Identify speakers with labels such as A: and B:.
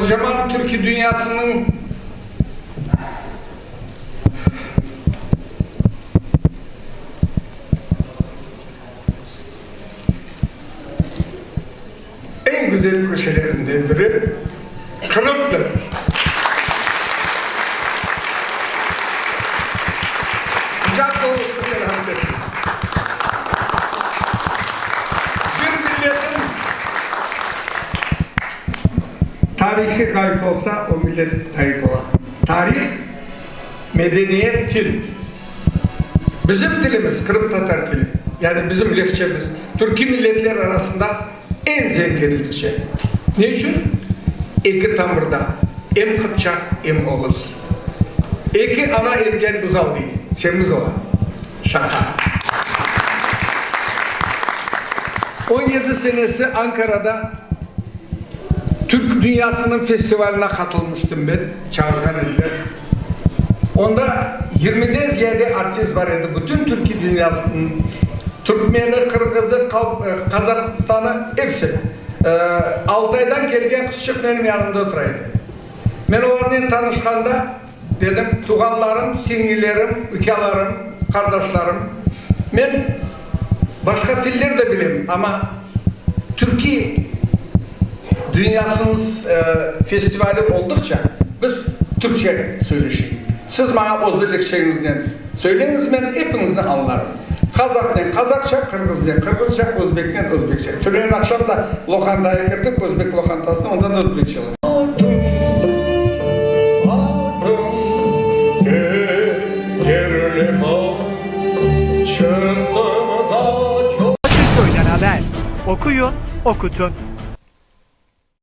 A: kocaman Türkiye dünyasının en güzel köşelerinden biri Kırım'dır. Tarihi kayıp olsa o millet kayıp olur. Tarih, medeniyet, dil. Bizim dilimiz Kırım Tatar dili. Yani bizim lehçemiz. Türkiye milletler arasında en zengin lehçe. Ne için? İki tamırda. Hem Kıpçak hem Oğuz. İki ana ergen güzel değil. Semiz olan. Şaka. 17 senesi Ankara'da Türk Dünyası'nın festivaline katılmıştım ben. Çağırgan eller. Onda 20'den ziyade artist var idi. Bütün Türkiye dünyasının Türkmeni, Kırgızı, Kal- Kazakistan'ı hepsi. Ee, Altay'dan gelgen kızçık benim yanımda oturaydı. Ben onlarla tanışkanda dedim tuğanlarım, singilerim, ülkelerim, kardeşlerim. Ben başka diller de bilirim ama Türkiye dünyasının e, festivali oldukça biz Türkçe söyleşik. Siz bana özürlük şeyinizden söyleyiniz ben hepinizden anlarım. Kazak'tan Kazakça, Kırgız'dan Kırgızca, Özbek'ten Özbekçe. Türeyin akşam da lokantaya girdik, Özbek lokantasına ondan da Özbekçe
B: Akılköy'den haber. Okuyun, okutun.